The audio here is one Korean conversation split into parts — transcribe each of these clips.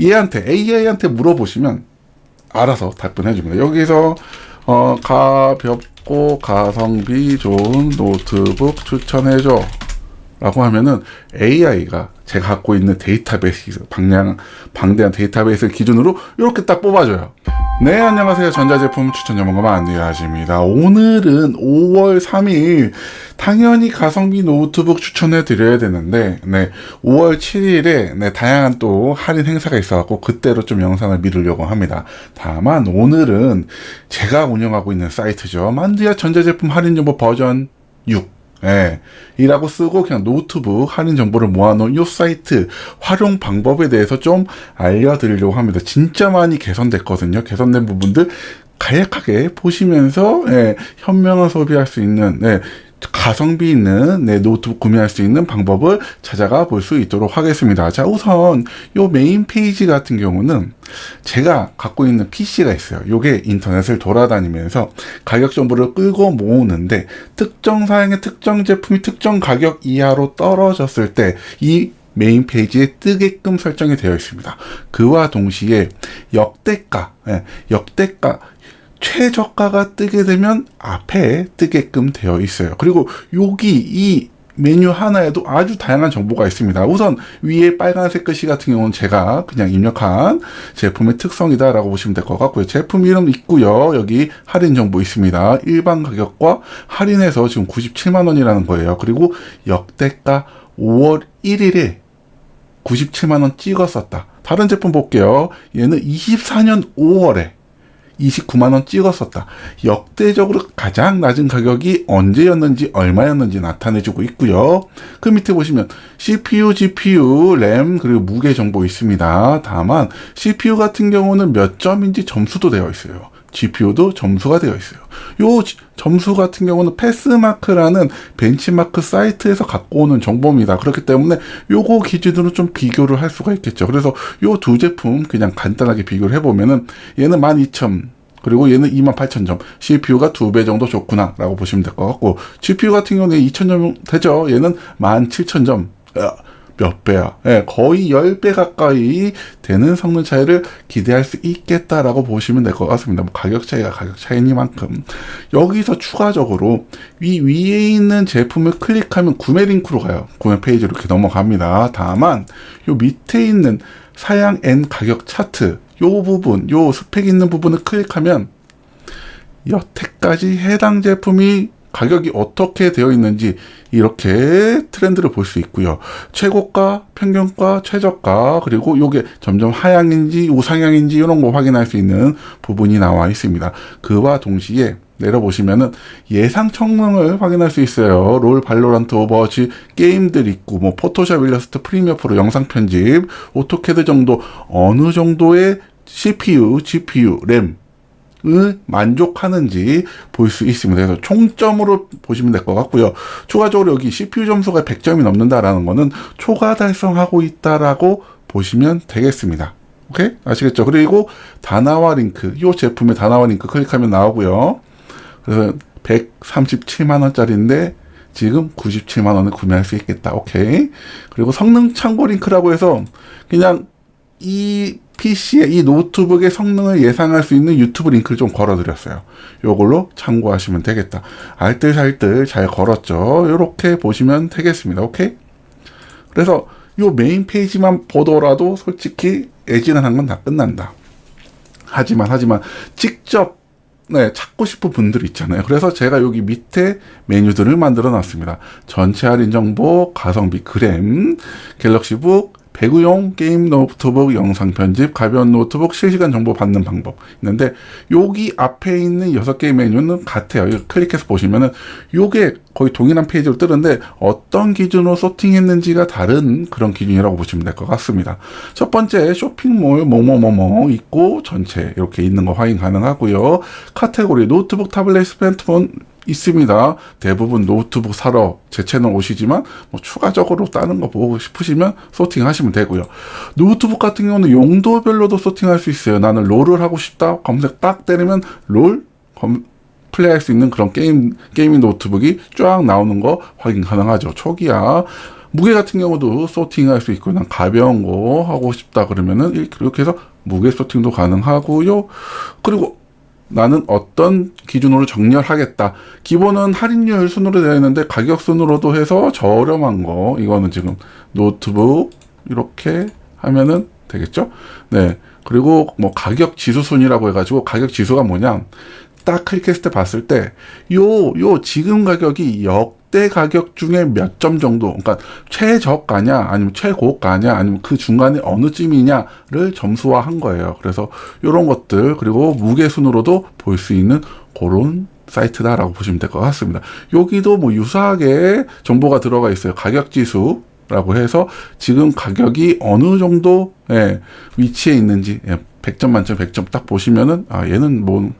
얘한테 AI한테 물어보시면 알아서 답변해 줍니다. 여기서 어, 가볍고 가성비 좋은 노트북 추천해 줘. 라고 하면은 AI가 제가 갖고 있는 데이터베이스, 방량, 방대한 데이터베이스 기준으로 이렇게 딱 뽑아줘요. 네, 안녕하세요. 전자제품 추천 전문가 안디아십니다. 오늘은 5월 3일, 당연히 가성비 노트북 추천해 드려야 되는데, 네, 5월 7일에, 네, 다양한 또 할인 행사가 있어갖고, 그때로 좀 영상을 미루려고 합니다. 다만, 오늘은 제가 운영하고 있는 사이트죠. 만디아 전자제품 할인 정보 버전 6. 예, 이라고 쓰고 그냥 노트북 할인 정보를 모아놓은 요 사이트 활용 방법에 대해서 좀 알려드리려고 합니다. 진짜 많이 개선됐거든요. 개선된 부분들 간략하게 보시면서 예, 현명한 소비할 수 있는 예, 가성비 있는 네, 노트북 구매할 수 있는 방법을 찾아가 볼 수 있도록 하겠습니다. 자, 우선 요 메인 페이지 같은 경우는 제가 갖고 있는 PC가 있어요. 요게 인터넷을 돌아다니면서 가격 정보를 끌고 모으는데 특정 사양의 특정 제품이 특정 가격 이하로 떨어졌을 때 이 메인 페이지에 뜨게끔 설정이 되어 있습니다. 그와 동시에 역대가, 예, 역대가 최저가가 뜨게 되면 앞에 뜨게끔 되어 있어요. 그리고 여기 이 메뉴 하나에도 아주 다양한 정보가 있습니다. 우선 위에 빨간색 글씨 같은 경우는 제가 그냥 입력한 제품의 특성이다라고 보시면 될 것 같고요. 제품 이름 있고요. 여기 할인 정보 있습니다. 일반 가격과 할인해서 지금 97만 원이라는 거예요. 그리고 역대가 5월 1일에 97만 원 찍었었다. 다른 제품 볼게요. 얘는 24년 5월에 29만원 찍었었다. 역대적으로 가장 낮은 가격이 언제였는지 얼마였는지 나타내주고 있고요. 그 밑에 보시면 CPU, GPU, 램 그리고 무게 정보 있습니다. 다만 CPU 같은 경우는 몇 점인지 점수도 되어 있어요. GPU도 점수가 되어 있어요. 요 점수 같은 경우는 패스마크라는 벤치마크 사이트에서 갖고 오는 정보입니다. 그렇기 때문에 요거 기준으로 좀 비교를 할 수가 있겠죠. 그래서 요 두 제품 그냥 간단하게 비교를 해보면은 얘는 12,000 그리고 얘는 28,000점. CPU가 두 배 정도 좋구나. 라고 보시면 될 것 같고, GPU 같은 경우는 2,000점 되죠. 얘는 17,000점. 몇 배야? 예, 거의 10배 가까이 되는 성능 차이를 기대할 수 있겠다라고 보시면 될 것 같습니다. 뭐 가격 차이가 가격 차이니만큼. 여기서 추가적으로 위 위에 있는 제품을 클릭하면 구매 링크로 가요. 구매 페이지로 이렇게 넘어갑니다. 다만 요 밑에 있는 사양 N 가격 차트 요 부분, 요 스펙 있는 부분을 클릭하면 여태까지 해당 제품이 가격이 어떻게 되어 있는지 이렇게 트렌드를 볼 수 있고요. 최고가, 평균가, 최저가 그리고 요게 점점 하향인지 우상향인지 이런 거 확인할 수 있는 부분이 나와 있습니다. 그와 동시에 내려보시면은 예상 성능을 확인할 수 있어요. 롤, 발로란트, 오버워치 게임들 있고 뭐 포토샵, 일러스트, 프리미어 프로 영상 편집, 오토캐드 정도 어느 정도의 CPU, GPU, 램을 만족하는지 볼 수 있습니다. 그래서 총점으로 보시면 될 것 같고요. 추가적으로 여기 CPU 점수가 100점이 넘는다라는 거는 초과 달성하고 있다라고 보시면 되겠습니다. 오케이? 아시겠죠? 그리고 다나와 링크, 이 제품의 다나와 링크 클릭하면 나오고요. 그래서 137만 원짜리인데 지금 97만 원에 구매할 수 있겠다. 오케이. 그리고 성능 참고 링크라고 해서 그냥 이 PC의 이 노트북의 성능을 예상할 수 있는 유튜브 링크를 좀 걸어드렸어요. 요걸로 참고하시면 되겠다. 알뜰살뜰 잘 걸었죠. 요렇게 보시면 되겠습니다. 오케이? 그래서 요 메인 페이지만 보더라도 솔직히 애지간한 건 다 끝난다. 하지만 하지만 직접 네, 찾고 싶은 분들 있잖아요. 그래서 제가 여기 밑에 메뉴들을 만들어 놨습니다. 전체 할인 정보, 가성비 그램, 갤럭시북, 배구용 게임 노트북 영상 편집, 가벼운 노트북 실시간 정보 받는 방법 있는데 여기 앞에 있는 여섯 개의 메뉴는 같아요. 클릭해서 보시면은 요게 거의 동일한 페이지로 뜨는데 어떤 기준으로 소팅했는지가 다른 그런 기준이라고 보시면 될 것 같습니다. 첫 번째 쇼핑몰 뭐뭐뭐뭐 있고 전체 이렇게 있는 거 확인 가능하고요. 카테고리 노트북, 타블렛, 스마트폰 있습니다. 대부분 노트북 사러 제 채널 오시지만 뭐 추가적으로 다른 거 보고 싶으시면 소팅 하시면 되고요. 노트북 같은 경우는 용도별로도 소팅할 수 있어요. 나는 롤을 하고 싶다. 검색 딱 때리면 롤 검, 플레이할 수 있는 그런 게임 게이밍 노트북이 쫙 나오는 거 확인 가능하죠. 초기화 무게 같은 경우도 소팅할 수 있고 난 가벼운 거 하고 싶다 그러면은 이렇게 해서 무게 소팅도 가능하고요. 그리고 나는 어떤 기준으로 정렬하겠다. 기본은 할인율 순으로 되어 있는데 가격 순으로도 해서 저렴한 거 이거는 지금 노트북 이렇게 하면은 되겠죠? 네. 그리고 뭐 가격 지수 순이라고 해가지고 가격 지수가 뭐냐? 딱 클릭했을 때 봤을 때 요 요 지금 가격이 역 대 가격 중에 몇 점 정도 그러니까 최저가냐 아니면 최고가냐 아니면 그 중간에 어느 쯤이냐를 점수화한 거예요. 그래서 요런 것들 그리고 무게 순으로도 볼 수 있는 그런 사이트다라고 보시면 될 것 같습니다. 여기도 뭐 유사하게 정보가 들어가 있어요. 가격 지수 라고 해서 지금 가격이 어느 정도 예, 위치에 있는지 예, 100점 만점 100점 딱 보시면은 아 얘는 뭐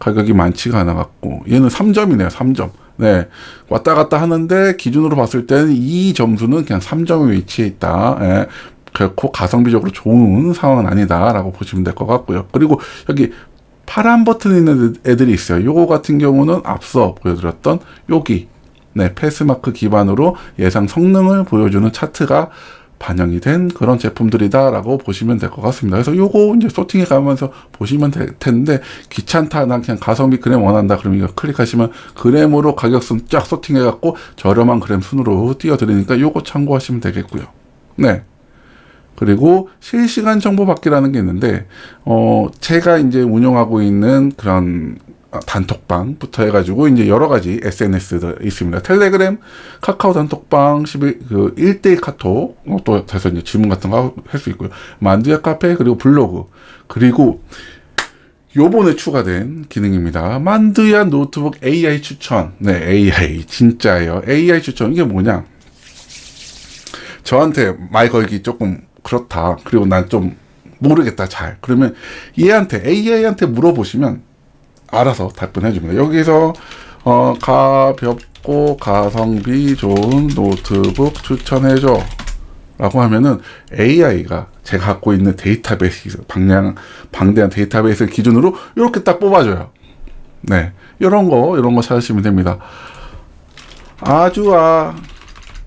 가격이 많지가 않아 갖고 얘는 3점이네요. 3점. 네. 왔다 갔다 하는데 기준으로 봤을 때는 이 점수는 그냥 3점에 위치해 있다. 예. 결코 가성비적으로 좋은 상황은 아니다라고 보시면 될 것 같고요. 그리고 여기 파란 버튼 있는 애들이 있어요. 요거 같은 경우는 앞서 보여드렸던 여기 네, 패스마크 기반으로 예상 성능을 보여주는 차트가 반영이 된 그런 제품들이다라고 보시면 될 것 같습니다. 그래서 요거 이제 소팅해 가면서 보시면 될 텐데 귀찮다 난 그냥 가성비 그램 원한다 그러면 이거 클릭하시면 그램으로 가격순 쫙 소팅해 갖고 저렴한 그램 순으로 띄워드리니까 요거 참고하시면 되겠고요. 네. 그리고 실시간 정보 받기라는 게 있는데 어 제가 이제 운영하고 있는 그런 단톡방부터 해가지고 이제 여러 가지 SNS들 있습니다. 텔레그램, 카카오 단톡방, 11, 그 1대1 카톡, 어, 또 해서 이제 질문 같은 거 할 수 있고요. 만두야 카페, 그리고 블로그, 그리고 요번에 추가된 기능입니다. 만두야 노트북 AI 추천. 네, AI. 진짜예요. AI 추천. 이게 뭐냐? 저한테 말 걸기 조금 그렇다. 그리고 난 좀 모르겠다, 잘. 그러면 얘한테, AI한테 물어보시면 알아서 답변해 줍니다. 여기서 어, 가볍고 가성비 좋은 노트북 추천해 줘. 라고 하면은 AI가 제가 갖고 있는 데이터베이스, 방량, 방대한 데이터베이스 기준으로 이렇게 딱 뽑아줘요. 네. 이런 거, 이런 거 찾으시면 됩니다. 아주, 아,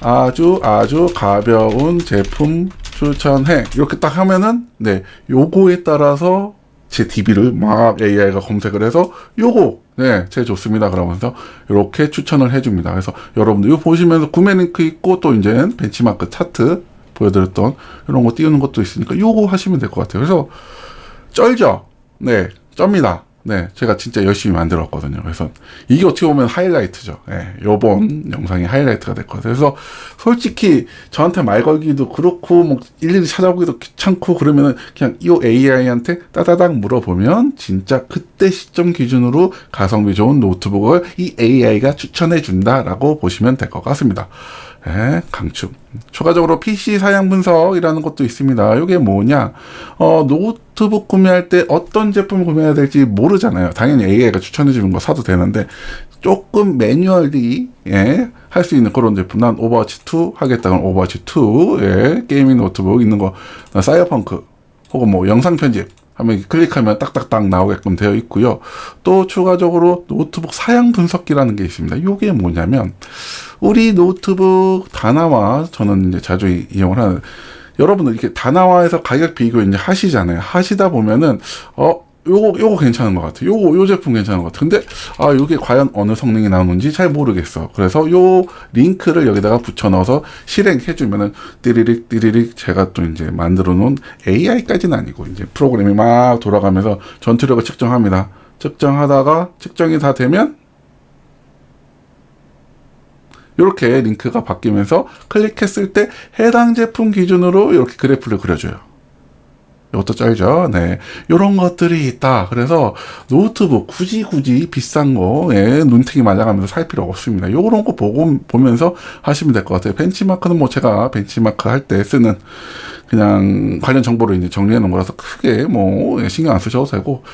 아주, 아주 가벼운 제품 추천해. 이렇게 딱 하면은, 네. 요거에 따라서 제 DB를 막 AI가 검색을 해서 요거 네, 제일 좋습니다. 그러면서 이렇게 추천을 해줍니다. 그래서 여러분들 이거 보시면서 구매 링크 있고 또 이제 벤치마크 차트 보여드렸던 이런 거 띄우는 것도 있으니까 요거 하시면 될 것 같아요. 그래서 쩔죠? 네, 쩝니다. 네, 제가 진짜 열심히 만들었거든요. 그래서 이게 어떻게 보면 하이라이트죠. 네, 요번 영상이 하이라이트가 같아요. 그래서 솔직히 저한테 말 걸기도 그렇고, 뭐 일일이 찾아보기도 귀찮고 그러면은 그냥 이 AI한테 따다닥 물어보면 진짜 그때 시점 기준으로 가성비 좋은 노트북을 이 AI가 추천해 준다라고 보시면 될 것 같습니다. 네, 강추. 추가적으로 PC 사양 분석이라는 것도 있습니다. 이게 뭐냐? 어, 노트북 구매할 때 어떤 제품 구매해야 될지 모르잖아요. 당연히 AI가 추천해 주는 거 사도 되는데 조금 매뉴얼리 예, 할 수 있는 그런 제품. 난 오버워치 2 하겠다. 그럼 오버워치 2 예, 게이밍 노트북 있는 거 사이어펑크 혹은 뭐 영상 편집 하면 클릭하면 딱딱딱 나오게끔 되어 있고요. 또 추가적으로 노트북 사양 분석기라는 게 있습니다. 이게 뭐냐면 우리 노트북 다나와 저는 이제 자주 이용을 하는 여러분들 이렇게 다나와에서 가격 비교 이제 하시잖아요. 하시다 보면은 어 요거 요거 괜찮은 것 같아. 요거 요 제품 괜찮은 것 같아. 근데 아 요게 과연 어느 성능이 나오는지 잘 모르겠어. 그래서 요 링크를 여기다가 붙여 넣어서 실행해 주면은 띠리릭 띠리릭 제가 또 이제 만들어 놓은 AI까지는 아니고 이제 프로그램이 막 돌아가면서 전투력을 측정합니다. 측정하다가 측정이 다 되면 이렇게 링크가 바뀌면서 클릭했을 때 해당 제품 기준으로 이렇게 그래프를 그려줘요. 이것도 짤죠. 네. 요런 것들이 있다. 그래서 노트북 굳이 굳이 비싼 거에 눈탱이 맞아가면서 살 필요 없습니다. 요런 거 보고, 보면서 하시면 될 것 같아요. 벤치마크는 뭐 제가 벤치마크 할 때 쓰는 그냥 관련 정보를 이제 정리해 놓은 거라서 크게 뭐 신경 안 쓰셔도 되고,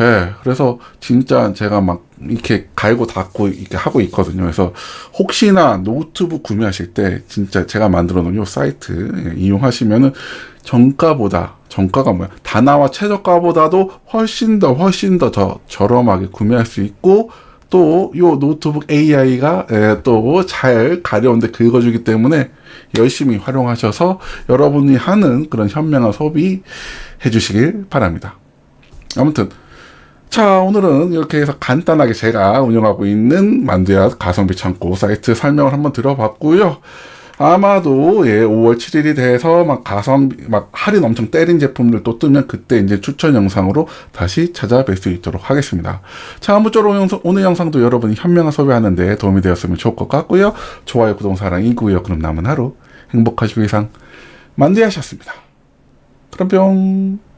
예, 그래서 진짜 제가 막 이렇게 갈고 닦고 이렇게 하고 있거든요. 그래서 혹시나 노트북 구매하실 때 진짜 제가 만들어 놓은 요 사이트 예, 이용하시면은 정가보다 정가가 뭐야 다나와 최저가보다도 훨씬 더 훨씬 더더 저렴하게 구매할 수 있고 또 요 노트북 AI가 또 잘 가려운데 긁어주기 때문에 열심히 활용하셔서 여러분이 하는 그런 현명한 소비 해주시길 바랍니다. 아무튼 자 오늘은 이렇게 해서 간단하게 제가 운영하고 있는 만두야 가성비 창고 사이트 설명을 한번 들어봤고요. 아마도 예 5월 7일이 돼서 막 가성비 막 할인 엄청 때린 제품들 또 뜨면 그때 이제 추천 영상으로 다시 찾아뵐 수 있도록 하겠습니다. 자 아무쪼록 오늘 영상도 여러분이 현명한 소비하는데 도움이 되었으면 좋을 것 같고요. 좋아요 구독 사랑 이구요 그럼 남은 하루 행복하시고 이상 만두야셨습니다. 그럼 뿅.